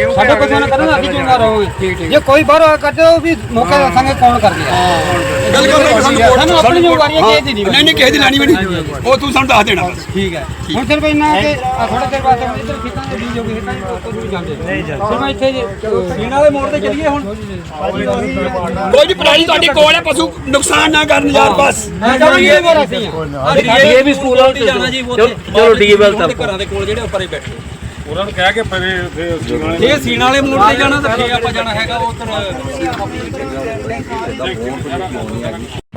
ਉਹ ਸਾਡੇ ਕੋਲ ਨਾ ਕਰਨਾ ਅਸੀਂ ਜ਼ਿੰਮੇਵਾਰ ਹੋਵੇ ਜੇ ਕੋਈ ਬਾਹਰ ਕਰਦੇ ਉਹ ਵੀ ਮੌਕੇ ਦੱਸਾਂਗੇ ਕੌਣ ਕਰਦੀ ਹੈ ਗੱਲ ਕਰ ਸਾਨੂੰ ਸਾਨੂੰ ਆਪਣੀ ਜ਼ਿੰਮੇਵਾਰੀ ਹੈ। ਕਿਸੇ ਦੀ ਨਹੀਂ ਨਹੀਂ ਨਹੀਂ ਕਿਸੇ ਦੀ ਲੈਣੀ ਵੀ ਨਹੀਂ। ਉਹ ਤੂੰ ਸਾਨੂੰ ਦੱਸ ਦੇਣਾ। ਬਸ ਠੀਕ ਹੈ। ਹੁਣ ਸਿਰਫ ਇੰਨਾ ਕਿ ਥੋੜੇ ਦੇਰ ਬਾਅਦ ਹੁਣ ਇੱਧਰ ਖੇਤਾਂ ਦੇ ਬੀਜ ਹੋ ਗਏ ਖੇਤਾਂ ਦੇ ਉੱਤੇ ਵੀ ਜਾਂਦੇ। ਨਹੀਂ ਜਾਂਦੇ। ਮੈਂ ਇੱਥੇ ਜੇ ਸੀਣ ਵਾਲੇ ਮੋੜ ਤੇ ਚੱਲੀਏ ਹੁਣ। ਕੋਈ ਨਹੀਂ ਪਰਾਲੀ ਤੁਹਾਡੇ ਕੋਲ ਹੈ ਪਸ਼ੂ ਨੁਕਸਾਨ ਨਾ ਕਰਨ ਯਾਰ ਬਸ। ਚਲੋ ਇਹ ਵੀ ਰੱਖੀ ਆ। ਇਹ ਵੀ ਸਕੂਲ ਵਾਲੇ ਜਾਣਾ ਜੀ ਚਲੋ। ਡੀਏ ਵੱਲ ਤਾਂ ਘਰਾਂ ਦੇ ਕੋਲ ਜਿਹੜੇ ਉੱਪਰੇ ਬੈਠੇ। ਉਹਨਾਂ ਨੂੰ ਕਹਿ ਕੇ ਪਰੇ ਫੇਰ ਸੀਣ ਇਹ ਸੀਣ ਵਾਲੇ ਮੋੜ ਤੇ ਜਾਣਾ ਤਾਂ ਫੇਰ ਆਪਾਂ ਜਾਣਾ ਹੈਗਾ ਉਧਰ।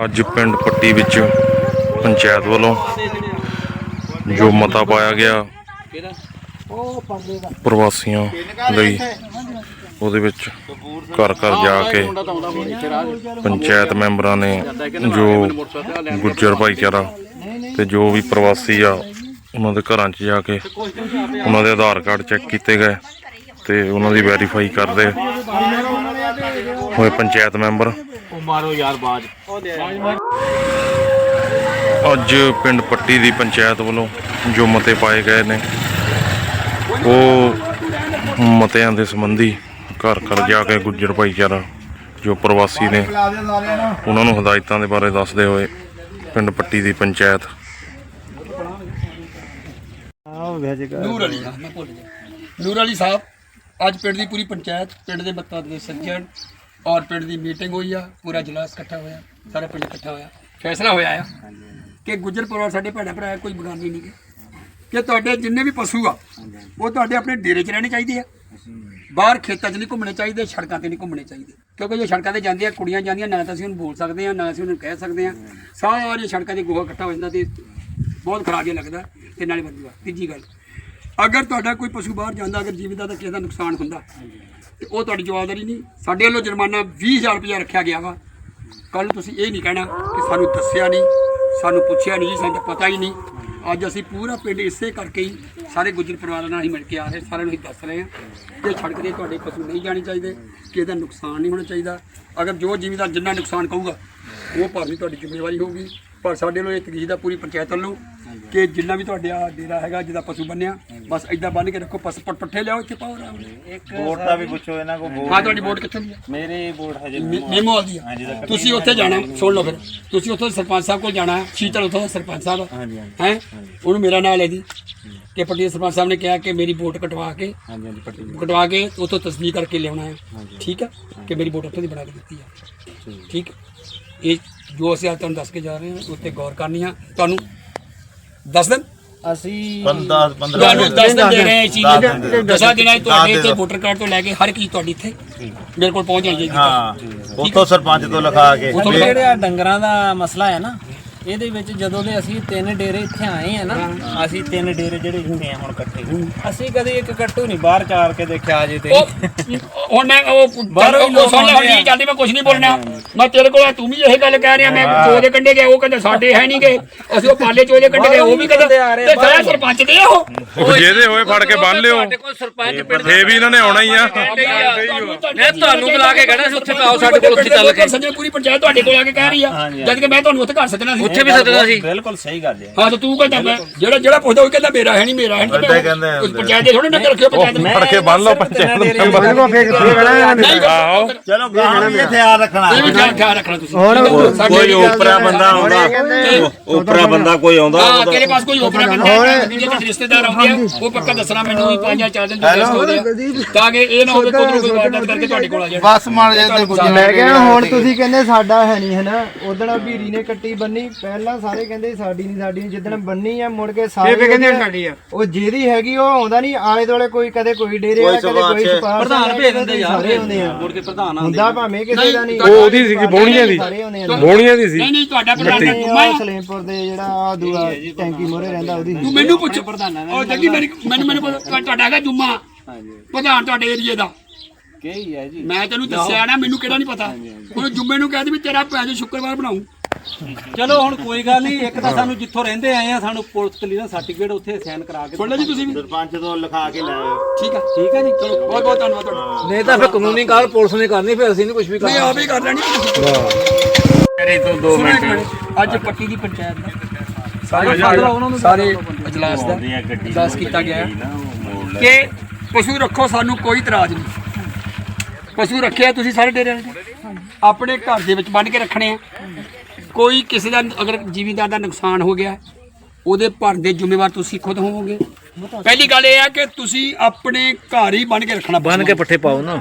ਅੱਜ ਪਿੰਡ ਪੱਟੀ ਵਿੱਚ ਪੰਚਾਇਤ ਵੱਲੋਂ ਜੋ ਮਤਾ ਪਾਇਆ ਗਿਆ ਪ੍ਰਵਾਸੀਆਂ ਲਈ ਉਹਦੇ ਵਿੱਚ ਘਰ ਘਰ ਜਾ ਕੇ ਪੰਚਾਇਤ ਮੈਂਬਰਾਂ ਨੇ ਜੋ ਗੁੱਜਰ ਭਾਈਚਾਰਾ ਤੇ ਜੋ ਵੀ ਪ੍ਰਵਾਸੀ ਆ ਉਹਨਾਂ ਦੇ ਘਰਾਂ 'ਚ ਜਾ ਕੇ ਉਹਨਾਂ ਦੇ ਆਧਾਰ ਕਾਰਡ ਚੈੱਕ ਕੀਤੇ ਗਏ ਤੇ ਉਹਨਾਂ ਦੀ ਵੈਰੀਫਾਈ ਕਰਦੇ ਹੋਏ ਪੰਚਾਇਤ ਮੈਂਬਰ। ਮਾਰੋ ਯਾਰ ਬਾਜ। ਅੱਜ ਪਿੰਡ ਪੱਟੀ ਦੀ ਪੰਚਾਇਤ ਵੱਲੋਂ ਜੋ ਮਤੇ ਪਾਏ ਗਏ ਨੇ ਉਹ ਮਤਿਆਂ ਦੇ ਸੰਬੰਧੀ ਘਰ ਘਰ ਜਾ ਕੇ ਗੁੱਜਰ ਭਾਈਚਾਰਾ ਜੋ ਪ੍ਰਵਾਸੀ ਨੇ ਉਹਨਾਂ ਨੂੰ ਹਦਾਇਤਾਂ ਦੇ ਬਾਰੇ ਦੱਸਦੇ ਹੋਏ ਪਿੰਡ ਪੱਟੀ ਦੀ ਪੰਚਾਇਤ ਨੂਰ ਅਲੀ ਹਾਂ ਮੈਂ ਭੁੱਲ ਗਿਆ। ਨੂਰ ਅਲੀ ਸਾਹਿਬ ਅੱਜ ਪਿੰਡ ਦੀ ਪੂਰੀ ਪੰਚਾਇਤ ਪਿੰਡ ਦੇ ਮੱਤਾਂ ਦੇ ਸੱਜਣ ਔਰ ਪਿੰਡ ਦੀ ਮੀਟਿੰਗ ਹੋਈ ਆ ਪੂਰਾ ਜਲਾਸ ਇਕੱਠਾ ਹੋਇਆ ਸਾਰਾ ਪਿੰਡ ਇਕੱਠਾ ਹੋਇਆ। ਫੈਸਲਾ ਹੋਇਆ ਆ ਕਿ ਗੁੱਜਰ ਪਰਿਵਾਰ ਸਾਡੇ ਭੈਣਾਂ ਭਰਾ ਹੈ, ਕੋਈ ਬਗਾਨੀ ਨਹੀਂ ਗੇ ਕਿ ਤੁਹਾਡੇ ਜਿੰਨੇ ਵੀ ਪਸ਼ੂ ਆ ਉਹ ਤੁਹਾਡੇ ਆਪਣੇ ਡੇਰੇ 'ਚ ਰਹਿਣੇ ਚਾਹੀਦੇ ਆ। ਬਾਹਰ ਖੇਤਾਂ 'ਚ ਨਹੀਂ ਘੁੰਮਣੇ ਚਾਹੀਦੇ ਸੜਕਾਂ ਤੇ ਨਹੀਂ ਘੁੰਮਣੇ ਚਾਹੀਦੇ। ਕਿਉਂਕਿ ਜੇ ਸੜਕਾਂ ਤੇ ਜਾਂਦੀਆਂ ਕੁੜੀਆਂ ਜਾਂਦੀਆਂ ਨਾ ਤਾਂ ਅਸੀਂ ਉਹਨੂੰ ਬੋਲ ਸਕਦੇ ਆ ਨਾ ਅਸੀਂ ਉਹਨੂੰ ਕਹਿ ਸਕਦੇ ਆ। ਸਾਰੀਆਂ ਸੜਕਾਂ ਤੇ ਗੋਹਾ ਇਕੱਠਾ ਹੋ ਜਾਂਦਾ ਤੇ ਬਹੁਤ ਖਰਾਬ ਜਿਹਾ ਲੱਗਦਾ ਤੇ ਨਾਲੇ ਬੰਦੂਆ ਤੀਜੀ ਗੱਲ, ਅਗਰ ਤੁਹਾਡਾ ਕੋਈ ਪਸ਼ੂ ਬਾਹਰ ਜਾਂਦਾ, ਅਗਰ ਜੀਵ ਦਾ ਕਿਸੇ ਦਾ ਨੁਕਸਾਨ ਹੁੰਦਾ, ਤੇ ਉਹ ਤੁਹਾਡੀ ਜਵਾਬਦਾਰੀ ਨਹੀਂ। ਸਾਡੇ ਵੱਲੋਂ ਜੁਰਮਾਨਾ 20000 ਰੁਪਇਆ ਰੱਖਿਆ ਗਿਆ ਵਾ। ਕੱਲ ਤੁਸੀਂ ਇਹ ਨਹੀਂ ਕਹਿਣਾ ਕਿ ਸਾਨੂੰ ਦੱਸਿਆ ਨਹੀਂ, ਸਾਨੂੰ ਪੁੱਛਿਆ ਨਹੀਂ ਜੀ, ਸਾਨੂੰ ਪਤਾ ਹੀ ਨਹੀਂ। ਅੱਜ ਅਸੀਂ ਪੂਰਾ ਪਿੰਡ ਇਸੇ ਕਰਕੇ ਹੀ ਸਾਰੇ ਗੁੱਜਰ ਪਰਿਵਾਰਾਂ ਨਾਲ ਹੀ ਮਿਲ ਕੇ ਆ ਰਹੇ, ਸਾਰਿਆਂ ਨੂੰ ਹੀ ਦੱਸ ਰਹੇ ਹਾਂ ਕਿ ਸੜਕ ਤੇ ਤੁਹਾਡੇ ਪਸ਼ੂ ਨਹੀਂ ਜਾਣੇ ਚਾਹੀਦੇ, ਕਿ ਇਹਦਾ ਨੁਕਸਾਨ ਨਹੀਂ ਹੋਣਾ ਚਾਹੀਦਾ। ਅਗਰ ਜੋ ਜ਼ਿਮੀਦਾਰ ਜਿੰਨਾ ਨੁਕਸਾਨ ਕਹੂਗਾ, ਉਹ ਭਾਵੇਂ ਤੁਹਾਡੀ ਜ਼ਿੰਮੇਵਾਰੀ ਹੋਊਗੀ। ਪਰ ਸਾਡੇ ਵੱਲੋਂ ਇਹ ਤਕੀਦ ਆ ਪੂਰੀ ਪੰਚਾਇਤ ਵੱਲੋਂ ਕਿ ਜਿੰਨਾ ਵੀ ਤੁਹਾਡੇ ਆ ਡੇਰਾ ਹੈਗਾ ਜਿਹਦਾ ਪਸ਼ੂ ਬੰਨਿਆ ਬਸ ਇਦਾਂ ਬੰਨ ਕੇ ਰੱਖੋ ਪਸ ਪ- ਪੱਠੇ ਲਿਆਓ ਇੱਥੇ ਪਾਓ ਆਰਾਮ ਨਾਲ। ਵੋਟ ਦਾ ਵੀ ਪੁੱਛੋ ਇਹਨਾਂ ਕੋ ਹਾਂ ਤੁਹਾਡੀ ਵੋਟ ਕਿੱਥੋਂ ਦੀ ਆ? ਮੇਰੇ ਵੋਟ ਹਜੇ ਮੇਮੋ ਵਾਲੀ ਆ। ਤੁਸੀਂ ਉੱਥੇ ਜਾਣਾ ਸੁਣ ਲਓ ਫਿਰ। ਤੁਸੀਂ ਉੱਥੇ ਸਰਪੰਚ ਸਾਹਿਬ ਕੋਲ ਜਾਣਾ ਹੈ ਸ਼ੀਤਲ ਉੱਥੋਂ ਦਾ ਸਰਪੰਚ ਸਾਹਿਬ ਹੈ? ਉਹਨੂੰ ਮੇਰਾ ਨਾਮ ਲੈ ਦੀ। ਕਿ ਪੱਟੀ ਦੇ ਸਰਪੰਚ ਸਾਹਿਬ ਨੇ ਕਿਹਾ ਕਿ ਮੇਰੀ ਵੋਟ ਕਟਵਾ ਕੇ ਹਾਂਜੀ ਹਾਂਜੀ ਪੱਟੀ ਕਟਵਾ ਕੇ ਉੱਥੋਂ ਤਸਦੀਕ ਕਰਕੇ ਲਿਆਉਣਾ ਹੈ। ਠੀਕ ਹੈ ਕਿ ਮੇਰੀ ਵੋਟ ਉੱਥੋਂ ਦੀ ਬਣਾ ਕੇ ਦਿੱਤੀ ਹੈ ਠੀਕ। ਇਹ ਜੋ ਅਸੀਂ ਅੱਜ ਤੁਹਾਨੂੰ ਦੱਸ ਕੇ ਜਾ ਰਹੇ ਹਾਂ ਉੱਤੇ ਗੌਰ ਕਰਨੀ ਆ। ਤੁਹਾਨੂੰ ਦੱਸ ਦਿਨ ਅਸੀਂ 15 15 ਤੁਹਾਨੂੰ ਦੱਸ ਦਿਨ ਦੇ ਰਹੇ ਹਾਂ ਇਹ ਚੀਜ਼। ਦਸ ਦਿਨ ਦੇ। ਦਸਾਂ ਦਿਨਾਂ 'ਚ ਤੁਹਾਡੇ ਇੱਥੇ। ਵੋਟਰ ਕਾਰਡ ਤੋਂ ਲੈ ਕੇ ਹਰ ਇੱਕ ਚੀਜ਼ ਤੁਹਾਡੀ ਇੱਥੇ ਮੇਰੇ ਕੋਲ ਪਹੁੰਚ ਚਾਹੀਦੀ ਹਾਂ। ਉੱਥੋਂ ਸਰਪੰਚ ਤੋਂ ਲਿਖਾ ਕੇ ਉੱਥੋਂ ਫਿਰ- ਜਿਹੜੇ ਆ ਡੰਗਰਾਂ ਦਾ ਮਸਲਾ ਹੈ ਨਾ ਇਹਦੇ ਵਿੱਚ ਜਦੋਂ ਦੇ ਅਸੀਂ ਤਿੰਨ ਡੇਰੇ ਇੱਥੇ ਆਏ ਆ ਨਾ ਅਸੀਂ ਤਿੰਨ ਡੇਰੇ ਜਿਹੜੇ ਹੁੰਦੇ ਆ ਹੁਣ ਇਕੱਠੇ। ਅਸੀਂ ਕਦੇ ਇੱਕ ਕੱਟੂ ਨਹੀਂ ਬਾਹਰ ਚਾਰ ਕੇ ਦੇਖਿਆ ਅਜੇ ਤੇ। ਉਹ ਹੁਣ ਮੈਂ ਉਹ ਉਹ ਸੁਣ ਲੈ। ਹੁਣ ਚੱਲਦੀ ਮੈਂ ਕੁਝ ਨਹੀਂ ਬੋਲਣਾ। ਮੈਂ ਤੇਰੇ ਕੋਲ ਆ, ਤੂੰ ਵੀ ਇਹ ਗੱਲ ਕਹਿ ਰਿਹਾ ਮੈਂ ਚੋ ਦੇ ਕੰਡੇ ਗਏ ਉਹ ਕਹਿੰਦੇ ਸਾਡੇ ਹੈ ਨਹੀਂ ਗਏ। ਅਸੀਂ ਉਹ ਪਾਲੇ ਚੋ ਦੇ ਕੰਡੇ ਗਏ ਉਹ ਵੀ ਕਹਿੰਦੇ ਬੰਦੇ ਆ ਰਹੇ ਤੇ ਸਾਰਾ ਸਰਪੰਚ ਦੇ ਉਹ। ਜਿਹਦੇ ਹੋਏ ਫੜ ਕੇ ਬੰਨ ਲਿਓ। ਕੋਲ ਸਰਪੰਚ ਪਿੰਡ ਫੇ ਵੀ ਇਹਨਾਂ ਨੇ ਆਉਣਾ ਹੀ ਆ। ਮੈਂ ਤੁਹਾਨੂੰ ਬੁਲਾ ਕੇ ਕਹਿਣਾ ਸੀ ਉੱਥੇ ਆਓ ਸਾਡੇ ਕੋਲ ਉੱਥੇ ਚੱਲ ਕੇ। ਸੰਜੇ ਪੂਰੀ ਪੰਚਾਇਤ ਤੁਹਾਡੇ ਕੋਲ ਆ ਕੇ ਕਹਿ ਰਹੀ ਆ। ਜਦ ਕਿ ਮੈਂ ਤੁਹਾਨੂੰ ਉੱਥੇ ਘਰ ਸੱਦਣਾ ਸੀ। ਉੱਥੇ ਵੀ ਸੱਦਣਾ ਸੀ। ਬਿਲਕੁਲ ਸਹੀ ਗੱਲ ਹੈ। ਹਾਂ ਤੇ ਤੂੰ ਕਹਿੰਦਾ ਮੈਂ ਜਿਹੜਾ ਜਿਹੜਾ ਪੁੱਛਦਾ ਉਹ ਕਹਿੰਦਾ ਮੇਰਾ ਹੈ ਨਹੀਂ ਮੇਰਾ ਹੈ ਏਦਾਂ ਹੀ ਕਹਿੰਦੇ। ਨਹੀਂ ਪੰਚਾਇਤ ਦੇ ਥੋੜੇ ਨਾ ਰੱਖਿਓ ਪੰਚਾਇਤ ਨੇ ਫੜ ਕੇ ਬੰਨ ਲਓ ਪੰਚਾਇਤ ਨਹੀਂ ਚਲੋ ਗਾਹਾਂ ਵੀ ਰੱਖਣਾ। ਇਹ ਵੀ ਖਿਆਲ ਰੱਖਣਾ ਤੁਸੀਂ। ਕੋਈ ਉਪਰਾ ਬੰਦਾ ਆਉਂਦਾ। ਉਪਰਾ ਬੰਦਾ ਕੋਈ ਆਉਂਦਾ ਹਾਂ ਤੇਰੇ ਪਾਸ ਕੋਈ ਓਪਰਾ ਬੰਦਾ ਹੈ ਜਿਹਦੇ ਵਿੱਚ ਰਿਸ਼ਤੇਦਾਰ ਆਉਂਦੇ ਆ ਉਹ ਪੱਕਾ ਦੱਸਣਾ ਮੈਨੂੰ ਵੀ ਪੰਜ ਚਾਰ ਦਿਨ ਦੇ ਰਸਤੇ ਹੁੰਦੇ ਆ ਤਾਂ ਕਿ ਇਹ ਨਾ ਹੋਵੇ ਕੋਧਰੋਂ ਕੋਈ ਵਾਰਦਾਤ ਕਰਕੇ ਤੁਹਾਡੇ ਕੋਲ ਆ ਜਾਏ ਬਸ ਮਾਰ ਜੇ ਤੇ ਗੁੱਜਰ ਮੈਂ ਕਿਹਾ ਹੁਣ ਤੁਸੀਂ ਕਹਿੰਦੇ ਸਾਡਾ ਹੈ ਨਹੀਂ ਹਨਾ ਉਦਣ ਵੀਰੀ ਨੇ ਕੱਟੀ ਬੰਨੀ ਪਹਿਲਾਂ ਸਾਰੇ ਕਹਿੰਦੇ ਸਾਡੀ ਨਹੀਂ ਸਾਡੀ ਨੀ। ਜਿੱਦਣ ਬੰਨੀ ਆ ਮੁੜ ਕੇ ਸਾਰੇ ਕਹਿੰਦੇ ਸਾਡੀ ਆ। ਉਹ ਜਿਹਦੀ ਹੈਗੀ ਉਹ ਆਉਂਦਾ ਨਹੀਂ ਆਲੇ ਦੁਆਲੇ ਕੋਈ ਕਦੇ ਕੋਈ ਡੇਰੇ ਵਾਲਾ ਕਦੇ ਕੋਈ ਸਿਫਾਰਸ਼ ਪ੍ਰਧਾਨ ਭੇਜ ਦਿੰਦੇ ਯਾਰ। ਸਾਰੇ ਆਉਂਦੇ ਆ। ਮੁੜ ਕੇ ਪ੍ਰਧਾਨ ਆਉਂਦੇ ਹੁੰਦਾ ਭਾਵੇਂ ਕਿਸੇ ਦਾ ਨਹੀਂ ਉਹ ਉਹਦੀ ਸੀਗੀ ਬੋਣੀਆਂ ਦੀ ਬੋਣੀਆਂ ਦੀ? ਸੀ। ਨਹੀਂ ਨਹੀਂ ਤੁਹਾਡਾ ਪ੍ਰਧਾਨ ਨਹੀਂ, ਜੁਮਾ ਉਹ ਸਲੇਮਪੁਰ ਦੇ ਜਿਹੜਾ ਆ ਦੂਆ ਟੈਂਕੀ ਮੋਰੇ ਰਹਿੰਦਾ ਉਹਦੀ। ਤੂੰ ਮੈਨੂੰ ਪੁੱਛ। ਉਹ ਜੱਗੀ ਮੇਰੀ ਮੈਨੂੰ ਮੈਨੂੰ ਪਤਾ ਤੁਹਾਡਾ ਹੈਗਾ ਜੁਮਾ? ਪ੍ਰਧਾਨ ਤੁਹਾਡੇ ਏਰੀਏ ਦਾ? ਕੀ ਹੈ ਜੀ? ਮੈਂ ਤੈਨੂੰ ਦੱਸਿਆ ਨਾ ਮੈਨੂੰ ਕਿਹੜਾ ਨਹੀਂ ਪਤਾ। ਕੋਈ ਜੁਮੇ ਨੂੰ ਕਹਿ ਦੇ ਵੀ ਤੇਰਾ ਪੈਜ ਸ਼ੁੱਕਰਵਾਰ ਬਣਾਉਂ। ਚਲੋ ਹੁਣ ਕੋਈ ਗੱਲ ਨਹੀਂ ਇੱਕ ਤਾਂ ਸਾਨੂੰ ਜਿੱਥੋਂ ਰਹਿੰਦੇ ਆਏ ਆ ਸਾਨੂੰ ਪੁਲਿਸ ਕਲੀਅਰ ਸਰਟੀਫਿਕੇਟ ਉੱਥੇ ਸਾਈਨ ਕਰਾ ਕੇ ਸੁਣ ਲੈ ਜੀ ਤੁਸੀਂ ਵੀ ਸਰਪੰਚ ਤੋਂ ਲਿਖਾ ਕੇ ਲੈ ਆਇਓ। ਠੀਕ ਆ ਠੀਕ ਆ ਜੀ। ਚਲੋ ਬਹੁਤ ਬਹੁਤ ਧੰਨਵਾਦ ਤੁਹਾਡਾ। ਨਹੀਂ ਤਾਂ ਫਿਰ ਕਾਨੂੰਨੀ ਕਾਲ ਪੁਲਿਸ ਨੇ ਕਰਨੀ ਫਿਰ ਅਸੀਂ ਨਹੀਂ ਕੁਝ ਵੀ ਨਹੀਂ ਆਪ ਹੀ ਕਰ ਲੈਣੀ ਮੇਰੀ ਤੋਂ 2 ਸੁਣੋ ਇੱਕ ਮਿੰਟ। ਅੱਜ ਪੱਟੀ ਦੀ ਪੰਚਾਇਤ ਦਾ। ਸਾਰੇ ਸਾਰੇ ਅਜਲਾਸ ਦਾ ਅਜਲਾਸ ਕੀਤਾ ਗਿਆ। ਹੈ ਕਿ ਪਸ਼ੂ ਰੱਖੋ ਸਾਨੂੰ ਕੋਈ ਇਤਰਾਜ਼ ਨਹੀਂ। ਪਸ਼ੂ ਰੱਖਿਆ ਤੁਸੀਂ ਸਾਰੇ ਡੇਰੇ ਵਾਲੇ। ਆਪਣੇ ਘਰ ਦੇ ਵਿੱਚ ਬੰਨ ਕੇ ਰੱਖਣੇ ਆ। ਕੋਈ ਕਿਸੇ ਦਾ ਅਗਰ ਜ਼ਿਮੀਂਦਾਰ ਦਾ ਨੁਕਸਾਨ ਹੋ ਗਿਆ ਉਹਦੇ ਭਰਨ ਦੇ ਜ਼ਿੰਮੇਵਾਰ ਤੁਸੀਂ ਖੁਦ ਹੋਵੋਗੇ। ਪਹਿਲੀ ਗੱਲ ਇਹ ਹੈ ਕਿ ਤੁਸੀਂ ਆਪਣੇ ਘਰ ਹੀ ਬੰਨ ਕੇ ਰੱਖਣਾ ਬੰਨ ਕੇ ਪੱਠੇ ਪਾਓ ਨਾ।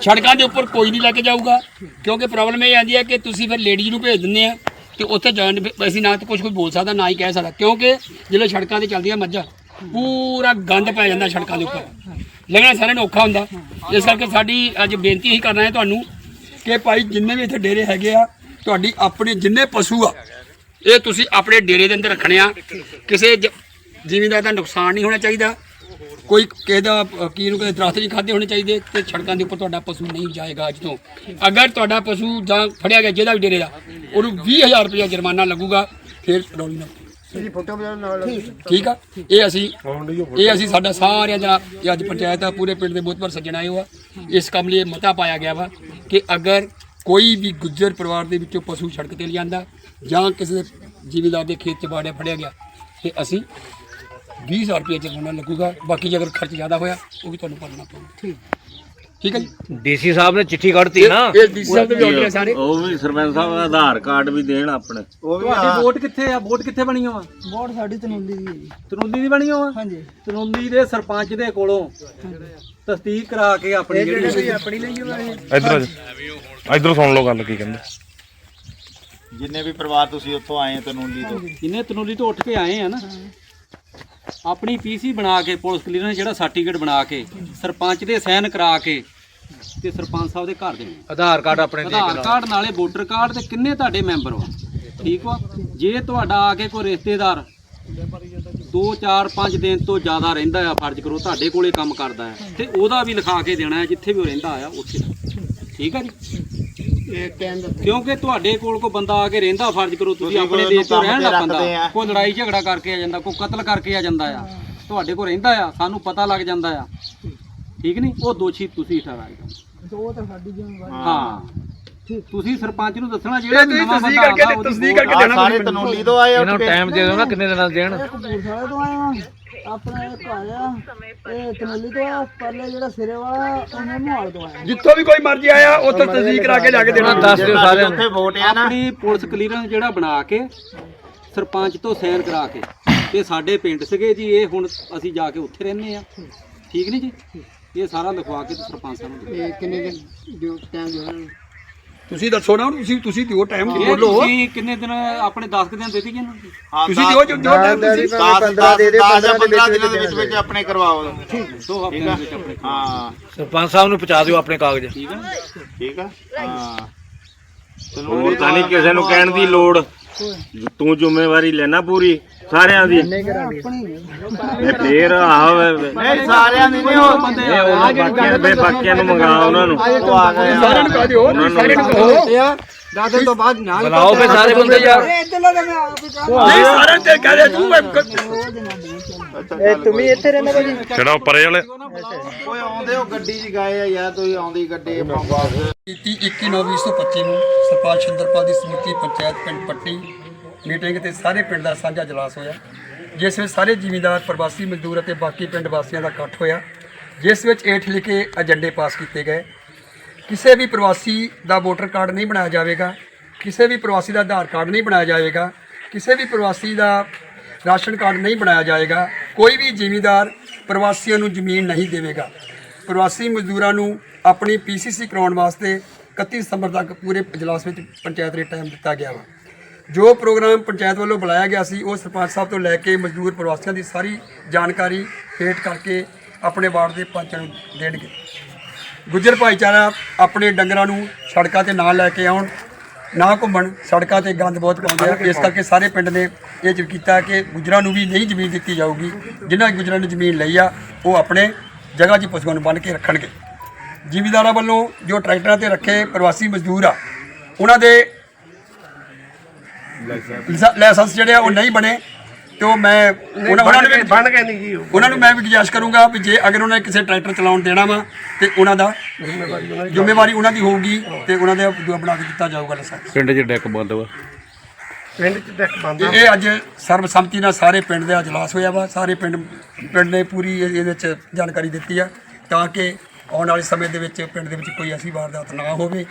ਸੜਕਾਂ ਦੇ ਉੱਪਰ ਕੋਈ ਨਹੀਂ ਲੈ ਕੇ ਜਾਊਗਾ ਕਿਉਂਕਿ ਪ੍ਰੋਬਲਮ ਇਹ ਆਂਦੀ ਹੈ ਕਿ ਤੁਸੀਂ ਫਿਰ ਲੇਡੀਜ਼ ਨੂੰ ਭੇਜ ਦਿੰਦੇ ਆ ਤੇ ਉੱਥੇ ਜਾਣ ਅਸੀਂ ਨਾ ਤਾਂ ਕੁਝ ਕੋਈ ਬੋਲ ਸਕਦਾ ਨਾ ਹੀ ਕਹਿ ਸਕਦਾ। ਕਿਉਂਕਿ ਜਿਹੜੇ ਸੜਕਾਂ ਤੇ ਚੱਲਦੀਆਂ ਮੱਝਾਂ ਪੂਰਾ ਗੰਦ ਪੈ ਜਾਂਦਾ ਸੜਕਾਂ ਦੇ ਉੱਪਰ। ਲੰਘਣਾ ਸਾਰਿਆਂ ਨੂੰ ਔਖਾ ਹੁੰਦਾ। ਇਸ ਕਰਕੇ ਸਾਡੀ ਅੱਜ ਬੇਨਤੀ ਹੀ ਕਰਨਾ ਹੈ ਤੁਹਾਨੂੰ ਕਿ ਭਾਈ ਜਿੰਨੇ ਵੀ ਇੱਥੇ ਡੇਰੇ ਹੈਗੇ ਆ ਤੁਹਾਡੀ ਆਪਣੇ ਜਿੰਨੇ ਪਸ਼ੂ ਆ ਇਹ ਤੁਸੀਂ ਆਪਣੇ ਡੇਰੇ ਦੇ ਅੰਦਰ ਰੱਖਣੇ ਆ। ਕਿਸੇ ਜ- ਜ਼ਿਮੀਂਦਾਰ ਦਾ ਨੁਕਸਾਨ ਨਹੀਂ ਹੋਣਾ ਚਾਹੀਦਾ। ਕੋਈ ਕਿਸੇ ਦਾ ਕੀ ਨੂੰ ਕਿਸੇ ਦਰਖਤ ਨਹੀਂ ਖਾਦੇ ਹੋਣੇ ਚਾਹੀਦੇ ਤੇ ਸੜਕਾਂ ਦੇ ਉੱਪਰ ਤੁਹਾਡਾ ਪਸ਼ੂ ਨਹੀਂ ਜਾਏਗਾ ਅੱਜ ਤੋਂ। ਅਗਰ ਤੁਹਾਡਾ ਪਸ਼ੂ ਜਾਂ ਫੜਿਆ ਗਿਆ ਜਿਹਦਾ ਵੀ ਡੇਰੇ ਦਾ ਉਹਨੂੰ 20000 ਰੁਪਏ ਜੁਰਮਾਨਾ ਲੱਗੂਗਾ ਫਿਰ ਰੌਲੀ ਨਾ ਇਹਦੀ ਫੋਟੋ ਨਾਲ ਠੀਕ ਆ? ਇਹ ਅਸੀਂ ਇਹ ਅਸੀਂ ਸਾਡਾ ਸਾਰਿਆਂ ਦਾ ਅੱਜ ਪੰਚਾਇਤ ਆ ਪੂਰੇ ਪਿੰਡ ਦੇ ਬਹੁਤ ਵਾਰ ਸੱਜਣ ਆਏ ਹੋ ਇਸ ਕੰਮ ਲਈ ਇਹ ਮਤਾ ਪਾਇਆ ਗਿਆ ਵਾ ਕਿ ਅਗਰ ਕੋਈ ਵੀ ਗੁੱਜਰ ਪਰਿਵਾਰ ਦੇ ਵਿੱਚੋਂ ਪਸ਼ੂ ਸੜਕ ਤੇ ਲਿਆਂਦਾ ਜਾਂ ਕਿਸੇ ਦੇ ਜ਼ਿਮੀਂਦਾਰ ਦੇ ਖੇਤ 'ਚ ਬਾੜਿਆ ਫੜਿਆ ਗਿਆ ਤੇ ਅਸੀਂ 20000 ਰੁਪਏ ਜੁਰਮਾਨਾ ਲੱਗੂਗਾ ਬਾਕੀ ਜੇ ਅਗਰ ਖਰਚ ਜ਼ਿਆਦਾ ਹੋਇਆ ਉਹ ਵੀ ਤੁਹਾਨੂੰ ਭਰਨਾ ਪਊਗਾ। ਠੀਕ। ਠੀਕ ਹੈ ਜੀ? ਡੀਸੀ ਸਾਹਿਬ ਨੇ ਚਿੱਠੀ ਕੱਢਤੀ ਨਾ। ਇਹ ਡੀਸੀ ਸਾਹਿਬ ਦੇ ਵੀ ਆਉਂਦੇ ਆ ਸਾਰੇ। ਉਹ ਵੀ ਸਰਪੰਚ ਸਾਹਿਬ ਦਾ ਆਧਾਰ ਕਾਰਡ ਵੀ ਦੇਣ ਆਪਣੇ। ਉਹ ਵੀ ਤੁਹਾਡੀ ਵੋਟ ਕਿੱਥੇ ਆ? ਵੋਟ ਕਿੱਥੇ ਬਣੀ ਹੋਆ? ਵੋਟ ਸਾਡੀ ਤਨੁੰਦੀ ਦੀ ਹੈ ਜੀ। ਤਨੁੰਦੀ ਦੀ ਬਣੀ ਹੋਆ? ਹਾਂਜੀ। ਤਨੁੰਦੀ ਦੇ ਸਰਪੰਚ ਦੇ ਕੋਲੋਂ। ਤਸਦੀਕ ਕਰਾ ਕੇ ਆਪਣੀ ਜਿਹੜੀ ਆਪਣੀ ਲਈ ਹੋਇਆ ਇੱਧਰ ਆ ਜਾ। ਇੱਧਰ ਸੁਣ ਲਓ ਗੱਲ ਕੀ ਕਹਿੰਦੇ। ਜਿੰਨੇ ਵੀ ਪਰਿਵਾਰ ਤੁਸੀਂ ਉੱਥੋਂ ਆਏ ਹੋ ਤਨੂਲੀ ਤੋਂ। ਇਹਨੇ ਤਨੁੰਦੀ ਤੋਂ ਉੱਠ ਕੇ ਆਏ ਆ ਨਾ ਆਪਣੀ ਪੀਸੀ ਬਣਾ ਕੇ ਪੁਲਿਸ ਕਲੀਅਰੈਂਸ ਜਿਹੜਾ ਸਰਟੀਫਿਕੇਟ ਬਣਾ ਕੇ ਸਰਪੰਚ ਦੇ ਸਾਈਨ ਕਰਾ ਕੇ ਤੇ ਸਰਪੰਚ ਸਾਹਿਬ ਦੇ ਘਰ ਦੇ ਆਧਾਰ ਕਾਰਡ ਆਪਣੇ ਆਧਾਰ ਕਾਰਡ ਨਾਲੇ ਵੋਟਰ ਕਾਰਡ ਤੇ ਕਿੰਨੇ ਤੁਹਾਡੇ ਮੈਂਬਰ ਹੋ? ਠੀਕ ਵਾ? ਜੇ ਤੁਹਾਡਾ ਆ ਕੇ ਕੋਈ ਰਿਸ਼ਤੇਦਾਰ 2 4 5 ਦਿਨ ਤੋਂ ਜ਼ਿਆਦਾ ਰਹਿੰਦਾ ਆ ਫਰਜ਼ ਕਰੋ ਤੁਹਾਡੇ ਕੋਲੇ ਕੰਮ ਕਰਦਾ ਹੈ ਤੇ ਉਹਦਾ ਵੀ ਲਿਖਾ ਕੇ ਦੇਣਾ ਹੈ ਜਿੱਥੇ ਵੀ ਉਹ ਰਹਿੰਦਾ ਆ ਉੱਥੇ। ਦਾ ਠੀਕ ਆ ਜੀ? ਕਿਉਂਕਿ ਤੁਹਾਡੇ ਕੋਲ ਕੋ ਬੰਦਾ ਆ ਕੇ ਰਹਿੰਦਾ ਫਰਜ਼ ਕਰੋ ਤੁਸੀਂ ਆਪਣੇ ਦੇਸ਼ ਤੋਂ ਰਹਿਣ ਪੈਂਦਾ। ਆ। ਕੋਈ ਲੜਾਈ ਝਗੜਾ ਕਰਕੇ ਆ ਜਾਂਦਾ ਕੋਈ ਕਤਲ ਕਰਕੇ ਆ ਜਾਂਦਾ ਆ। ਤੁਹਾਡੇ ਕੋਲ ਰਹਿੰਦਾ ਆ ਸਾਨੂੰ ਪਤਾ ਲੱਗ ਜਾਂਦਾ ਆ। ਠੀਕ ਨਹੀਂ? ਉਹ ਦੋਸ਼ੀ ਤੁਸੀਂ ਠਹਿਰਾਏਗਾ ਉਹ ਤਾਂ ਸਾਡੀ ਜ਼ਿੰਮੇਵਾਰੀ ਹਾਂ। ਤੁਸੀਂ ਸਰਪੰਚ ਨੂੰ ਦੱਸਣਾ ਜਿਹੜਾ ਵੀ ਨਵਾਂ ਬੰਦਾ ਆਉਂਦਾ ਉਹਦੀ ਤਸਦੀਕ ਕਰਕੇ ਆਹ ਸਾਰੇ ਤਨੂਲੀ ਤੋਂ ਆਏ ਇਹਨਾਂ ਉੱਠ ਨੂੰ ਕੇ ਟਾਈਮ ਦੇ ਦਿਓ ਨਾ ਕਿੰਨੇ ਦਿਨਾਂ ਦਾ ਦੇਣ। ਕਪੂਰਥਲੇ ਤੋਂ ਆਏ ਹਾਂ ਆਪਣਾ ਇੱਕ ਆਇਆ ਇਹ ਤਨੁੰਦੀ ਤੋਂ ਆਇਆ ਪਰਲੇ ਜਿਹੜਾ ਸਿਰੇ ਵਾਲਾ ਉਹਨੇ ਮੁਹਾਲ ਤੋਂ ਆਇਆ। ਜਿੱਥੋਂ ਵੀ ਕੋਈ ਮਰਜ਼ੀ ਆਇਆ ਉੱਥੇ ਤਸਦੀਕ ਕਰਾ ਕੇ ਜਾ ਕੇ ਦੇਣਾ। ਦੱਸ ਦਿਓ ਸਾਰਿਆਂ ਨੂੰ। ਉੱਥੇ ਵੋਟ ਆ ਨਾ। ਆਪਣੀ ਪੁਲਿਸ ਕਲੀਅਰੈਂਸ ਜਿਹੜਾ ਬਣਾ ਕੇ ਸਰਪੰਚ ਤੋਂ ਸਾਈਨ ਕਰਾ ਕੇ ਤੇ ਸਾਡੇ ਪਿੰਡ ਸੀਗੇ ਜੀ ਇਹ ਹੁਣ ਅਸੀਂ ਜਾ ਕੇ ਉੱਥੇ ਰਹਿੰਦੇ ਆ। ਠੀਕ ਨਹੀਂ ਜੀ? ਇਹ ਸਾਰਾ ਲਿਖਵਾ ਕੇ ਤੇ ਸਰਪੰਚ ਸਾਹਿਬ ਨੂੰ ਦਿਓ। ਇਹ ਕਿੰਨੇ ਦਿਨ ਡਿਊ ਟਾਈਮ ਦੇਣਾ ਤੁਸੀਂ ਦੱਸੋ ਨਾ ਤੁਸੀਂ ਤੁਸੀਂ ਦਿਓ ਟਾਈਮ ਬੋਲੋ। ਤੁਸੀਂ ਕਿੰਨੇ ਦਿਨ ਆਪਣੇ 10 ਕੁ ਦਿਨ ਦੇ ਦਈਏ ਨਾ? ਹਾਂ ਤੁਸੀਂ ਦਿਓ ਜੋ ਦਿਓ ਟਾਈਮ ਤੁਸੀਂ 15 ਦੇ ਦੇ 15 ਦਿਨਾਂ ਦੇ ਵਿੱਚ ਵਿੱਚ ਆਪਣੇ ਕਰਵਾਓ। ਦੋ ਹਫ਼ਤਿਆਂ ਦੇ ਵਿੱਚ ਆਪਣੇ ਹਾਂ। ਸਰਪੰਚ ਸਾਹਿਬ ਨੂੰ ਪਹੁੰਚਾ ਦਿਓ ਆਪਣੇ ਕਾਗਜ਼। ਠੀਕ ਹੈ। ਨਾ? ਠੀਕ ਆ ਹਾਂ। ਹੋਰ ਤਾਂ ਨਹੀਂ ਕਿਸੇ ਨੂੰ ਕਹਿਣ ਦੀ ਲੋੜ। ਤੂੰ ਜ਼ਿੰਮੇਵਾਰੀ ਲੈਣਾ ਪੂਰੀ ਸਾਰਿਆਂ ਦੀ। ਇਹ ਫੇਰ ਆਹ ਨਹੀਂ ਸਾਰਿਆਂ ਦੀ ਨਹੀਂ ਉਹ ਬੰਦੇ ਬਾਕੀਆਂ ਨੂੰ ਮੰਗਾ ਉਹਨਾਂ ਨੂੰ। ਸਾਰਿਆਂ ਨੂੰ ਕਹ ਦਿਓ ਸਾਰਿਆਂ ਨੂੰ ਕਹੋ ਦਸ ਦਿਨ ਤੋਂ ਬਾਅਦ ਨਾ ਬੁਲਾਓ ਫੇ ਸਾਰੇ ਬੰਦੇ ਯਾਰ। ਨਹੀਂ ਸਾਰਿਆਂ ਤੇ ਕਹਿ ਦੇ ਤੂੰ ਇਹ ਤੁਮੀ ਇੱਥੇ ਰਹਿੰਦੇ ਭਾਜੀ? ਕਿਹੜਾ ਉਹ ਪਰੇ ਵਾਲੇ। ਓਏ ਆਉਂਦੇ ਉਹ ਗੱਡੀ 'ਚ ਗਏ ਆ ਯਾਰ ਤੁਸੀਂ ਆਉਂਦੀ ਗੱਡੀ ਵਾਪਸ ਕੀਤੀ 21/9/2025 ਨੂੰ ਸਰਪੰਚ ਸ਼ਿੰਦਰਪਾਲ ਦੀ ਸਮਿਤੀ ਪੰਚਾਇਤ ਪਿੰਡ ਪੱਟੀ ਮੀਟਿੰਗ ਤੇ ਸਾਰੇ ਪਿੰਡ ਦਾ ਸਾਂਝਾ ਇਜਲਾਸ ਹੋਇਆ। ਜਿਸ ਵਿੱਚ ਸਾਰੇ ਜ਼ਿਮੀਂਦਾਰ ਪ੍ਰਵਾਸੀ ਮਜ਼ਦੂਰ ਅਤੇ ਬਾਕੀ ਪਿੰਡ ਵਾਸੀਆਂ ਦਾ ਇਕੱਠ ਹੋਇਆ। ਜਿਸ ਵਿੱਚ ਹੇਠ ਲਿਖੇ ਏਜੰਡੇ ਪਾਸ ਕੀਤੇ ਗਏ। ਕਿਸੇ ਵੀ ਪ੍ਰਵਾਸੀ ਦਾ ਵੋਟਰ ਕਾਰਡ ਨਹੀਂ ਬਣਾਇਆ ਜਾਵੇਗਾ, ਕਿਸੇ ਵੀ ਪ੍ਰਵਾਸੀ ਦਾ ਆਧਾਰ ਕਾਰਡ ਨਹੀਂ ਬਣਾਇਆ ਜਾਵੇਗਾ, ਕਿਸੇ ਵੀ ਪ੍ਰਵਾਸੀ ਦਾ ਰਾਸ਼ਨ ਕਾਰਡ ਨਹੀਂ ਬਣਾਇਆ ਜਾਏਗਾ ਕੋਈ ਵੀ ਜ਼ਿਮੀਂਦਾਰ ਪ੍ਰਵਾਸੀਆਂ ਨੂੰ ਜ਼ਮੀਨ ਨਹੀਂ ਦੇਵੇਗਾ। ਪ੍ਰਵਾਸੀ ਮਜ਼ਦੂਰਾਂ ਨੂੰ ਆਪਣੀ ਪੀਸੀਸੀ ਕਰਾਉਣ ਵਾਸਤੇ 31 ਸਤੰਬਰ ਤੱਕ ਪੂਰੇ ਇਜਲਾਸ ਵਿੱਚ ਪੰਚਾਇਤ ਨੇ ਟਾਈਮ ਦਿੱਤਾ ਗਿਆ ਵਾ। ਜੋ ਪ੍ਰੋਗਰਾਮ ਪੰਚਾਇਤ ਵੱਲੋਂ ਬੁਲਾਇਆ ਗਿਆ ਸੀ, ਉਹ ਸਰਪੰਚ ਸਾਹਿਬ ਤੋਂ ਲੈ ਕੇ ਮਜ਼ਦੂਰ ਪ੍ਰਵਾਸੀਆਂ ਦੀ ਸਾਰੀ ਜਾਣਕਾਰੀ ਭੇਟ ਕਰਕੇ ਆਪਣੇ ਵਾਰਡ ਦੇ ਪੰਚਾਂ ਨੂੰ ਦੇਣਗੇ। ਗੁੱਜਰ ਭਾਈਚਾਰਾ ਆਪਣੇ ਡੰਗਰਾਂ ਨੂੰ ਸੜਕਾਂ ਤੇ ਨਾ ਲੈ ਕੇ ਆਉਣ ਨਾ ਘੁੰਮਣ ਸੜਕਾਂ ਤੇ ਗੰਦ ਬਹੁਤ ਪਾਉਂਦੇ ਆ। ਇਸ ਕਰਕੇ ਸਾਰੇ ਪਿੰਡ ਨੇ ਇਹ ਜਿ ਕੀਤਾ ਕਿ ਗੁੱਜਰਾਂ ਨੂੰ ਵੀ ਨਹੀਂ ਜ਼ਮੀਨ ਦਿੱਤੀ ਜਾਊਗੀ। ਜਿਨ੍ਹਾਂ ਗੁੱਜਰਾਂ ਨੇ ਜ਼ਮੀਨ ਲਈ ਆ ਉਹ ਆਪਣੇ ਜਗ੍ਹਾ 'ਚ ਪਸ਼ੂਆਂ ਨੂੰ ਬੰਨ੍ਹ ਕੇ ਰੱਖਣਗੇ। ਜ਼ਿਮੀਂਦਾਰਾਂ ਵੱਲੋਂ ਜੋ ਟਰੈਕਟਰਾਂ ਤੇ ਰੱਖੇ ਪ੍ਰਵਾਸੀ ਮਜ਼ਦੂਰ ਆ ਉਹਨਾਂ ਦੇ ਲਾਇਸੈਂਸ ਜਿਹੜੇ ਆ ਉਹ ਨਹੀਂ ਬਣੇ। ਤੇ ਉਹ ਮੈਂ ਉਹਨਾਂ ਉਹਨਾਂ ਨੂੰ ਵੀ ਬਣ ਨਹੀਂ ਜੀ ਉਹਨਾਂ ਨੂੰ ਮੈਂ ਵੀ ਗੁਜਾਰਿਸ਼ ਕਰੂੰਗਾ ਵੀ ਜੇ ਅਗਰ ਉਹਨਾਂ ਨੇ ਕਿਸੇ ਟਰੈਕਟਰ ਚਲਾਉਣ ਦੇਣਾ ਵਾ ਤੇ ਉਹਨਾਂ ਦਾ ਜ਼ਿੰਮੇਵਾਰੀ ਉਹਨਾਂ ਦੀ ਹੋਊਗੀ। ਤੇ ਉਹਨਾਂ ਦੇ ਦੂਆ ਬਣਾ ਕੇ ਦਿੱਤਾ ਜਾਊਗਾ ਲਾਇਸੈਂਸ ਪਿੰਡ 'ਚ ਡੈਕ ਬੰਦ ਵਾ। ਤੇ ਇਹ ਅੱਜ ਸਰਬਸੰਮਤੀ ਨਾਲ ਸਾਰੇ ਪਿੰਡ ਦਾ ਇਜਲਾਸ ਹੋਇਆ ਵਾ। ਸਾਰੇ ਪਿੰਡ ਪਿੰਡ ਨੇ ਪੂਰੀ ਇਹ- ਇਹਦੇ ਵਿੱਚ ਜਾਣਕਾਰੀ ਦਿੱਤੀ ਆ ਤਾਂ ਕਿ ਆਉਣ ਵਾਲੇ ਸਮੇਂ ਦੇ ਵਿੱਚ ਪਿੰਡ ਦੇ ਵਿੱਚ ਕੋਈ ਐਸੀ ਵਾਰਦਾਤ ਨਾ ਹੋਵੇ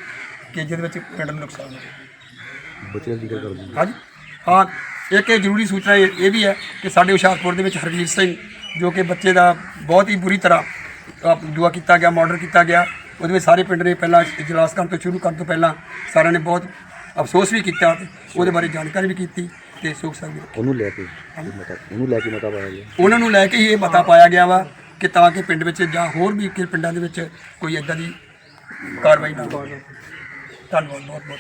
ਕਿ ਜਿਹਦੇ ਵਿੱਚ ਪਿੰਡ ਨੂੰ ਨੁਕਸਾਨ ਹੋਵੇ। ਬੱਚਿਆਂ ਦੀ ਗੱਲ ਕਰਦੇ ਹਾਂਜੀ। ਹਾਂ। ਇੱਕ ਇਹ ਜ਼ਰੂਰੀ ਸੂਚਨਾ ਇਹ ਇਹ ਵੀ ਹੈ ਕਿ ਸਾਡੇ ਹੁਸ਼ਿਆਰਪੁਰ ਦੇ ਵਿੱਚ ਹਰਵੀਰ ਸਿੰਘ ਜੋ ਕਿ ਬੱਚੇ ਦਾ ਬਹੁਤ ਹੀ ਬੁਰੀ ਤਰ੍ਹਾਂ ਦੁਆ ਕੀਤਾ ਗਿਆ ਮਰਡਰ ਕੀਤਾ ਗਿਆ ਉਹਦੇ ਵਿੱਚ ਸਾਰੇ ਪਿੰਡ ਨੇ ਪਹਿਲਾਂ ਇਜਲਾਸ ਕਰਨ ਤੋਂ ਸ਼ੁਰੂ ਕਰਨ ਤੋਂ ਪਹਿਲਾਂ ਸਾਰਿਆਂ ਨੇ ਬਹੁਤ ਅਫਸੋਸ ਵੀ ਕੀਤਾ ਤੇ ਉਹਦੇ ਬਾਰੇ ਜਾਣਕਾਰੀ ਵੀ ਕੀਤੀ ਤੇ ਸੋਚ ਸਕਦੇ ਉਹਨੂੰ ਲੈ ਕੇ ਮਤਾ ਉਹਨੂੰ ਲੈ ਕੇ ਮਤਾ ਪਾਇਆ ਗਿਆ। ਉਹਨਾਂ ਨੂੰ ਲੈ ਕੇ ਹੀ ਇਹ ਮਤਾ ਪਾਇਆ ਗਿਆ ਵਾ ਕਿ ਤਾਂ ਕਿ ਪਿੰਡ ਵਿੱਚ ਜਾਂ ਹੋਰ ਵੀ ਕਿ ਪਿੰਡਾਂ ਦੇ ਵਿੱਚ ਕੋਈ ਇਦਾਂ ਦੀ ਕਾਰਵਾਈ ਨਾ ਹੋਵੇ। ਧੰਨਵਾਦ ਬਹੁਤ ਬਹੁਤ